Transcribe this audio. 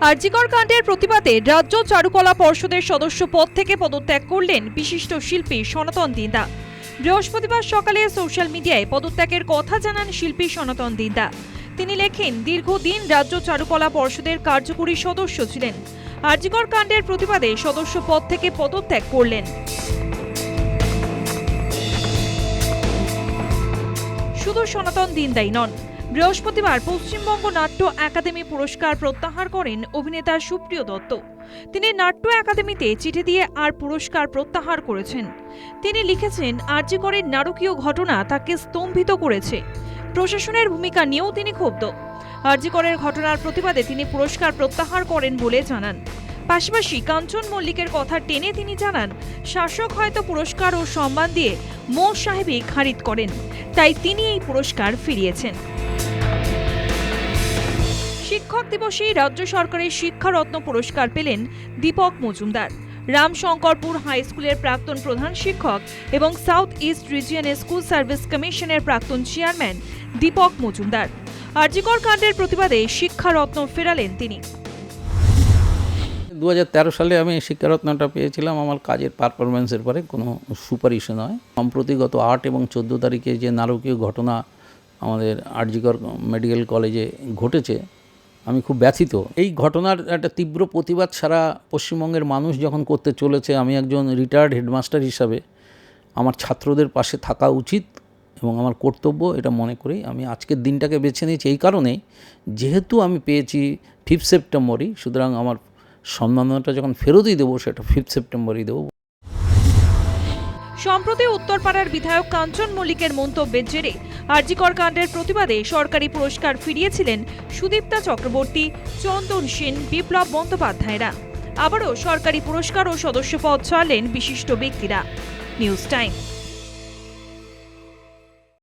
আরজিকর কাণ্ডের প্রতিবাদে রাজ্য চারুকলা পর্ষদের সদস্য পদ থেকে পদত্যাগ করলেন বিশিষ্ট শিল্পী সনাতন দিন্দা। বৃহস্পতিবার সকালে সোশ্যাল মিডিয়ায় পদত্যাগের কথা জানান শিল্পী সনাতন দিন্দা। তিনি লেখেন, দীর্ঘদিন রাজ্য চারুকলা পর্ষদের কার্যকরী সদস্য ছিলেন। আরজিকর কাণ্ডের প্রতিবাদে সদস্য পদ থেকে পদত্যাগ করলেন। শুধু সনাতন দিনদাই নন বৃহস্পতিবার পশ্চিমবঙ্গ নাট্য একাডেমি পুরস্কার প্রত্যাহার করেন অভিনেতা সুপ্রিয় দত্ত। তিনি নাট্য একাডেমিতে চিঠি দিয়ে আর পুরস্কার প্রত্যাহার করেছেন। তিনি লিখেছেন আর্যিকরের নারকীয় ঘটনা তাকে স্তম্ভিত করেছে। প্রশাসনের ভূমিকা নিয়েও তিনি ক্ষুব্ধ। আর্যিকরের ঘটনার প্রতিবাদে তিনি পুরস্কার প্রত্যাহার করেন বলে জানান। পাশাপাশি কাঞ্চন মল্লিকের কথা টেনে তিনি জানান, শাসক হয়তো পুরস্কার ও সম্মান দিয়ে মো সাহেবই খারিদ করেন। তাই তিনি এই পুরস্কার ফিরিয়েছেন। শিক্ষক দিবসে রাজ্য সরকারের শিক্ষারত্ন পুরস্কার পেলেন দীপক মজুমদার। রামশঙ্করপুর হাই স্কুলের প্রাক্তন প্রধান শিক্ষক এবং সাউথ ইস্ট রিজিয়নের স্কুল সার্ভিস কমিশনের প্রাক্তন চেয়ারম্যান দীপক মজুমদার। আরজিকর কাণ্ডের প্রতিবাদে শিক্ষারত্ন ফেরালেন তিনি। দু হাজার তেরো সালে আমি শিক্ষারত্নটা পেয়েছিলাম। আমার কাজের পারফরমেন্সের পরে কোনো সুপারিশে নয়। সম্প্রতি গত আট এবং চোদ্দ তারিখে যে নারকীয় ঘটনা আমাদের আরজিকর মেডিকেল কলেজে ঘটেছে আমি খুব ব্যথিত। এই ঘটনার একটা তীব্র প্রতিবাদ সারা পশ্চিমবঙ্গের মানুষ যখন করতে চলেছে, আমি একজন রিটায়ার্ড হেডমাস্টার হিসাবে আমার ছাত্রদের পাশে থাকা উচিত এবং আমার কর্তব্য এটা মনে করি আমি আজকের দিনটাকে বেছে নিয়েছি। এই কারণেই যেহেতু আমি পেয়েছি ফিফথ সেপ্টেম্বরই সুতরাং আমার সম্মাননাটা যখন ফেরতই দেবো, সেটা ফিফথ সেপ্টেম্বরই দেবো। সম্প্রতি উত্তরপাড়ার বিধায়ক কাঞ্চন মল্লিকের মন্তব্যের জেরে আরজিকর কাণ্ডের প্রতিবাদে সরকারি পুরস্কার ফিরিয়েছিলেন সুদীপ্তা চক্রবর্তী, চন্দন সেন, বিপ্লব বন্দ্যোপাধ্যায়রা। আবারও সরকারি পুরস্কার ও সদস্যপদ ছাড়লেন বিশিষ্ট ব্যক্তিরা। News time.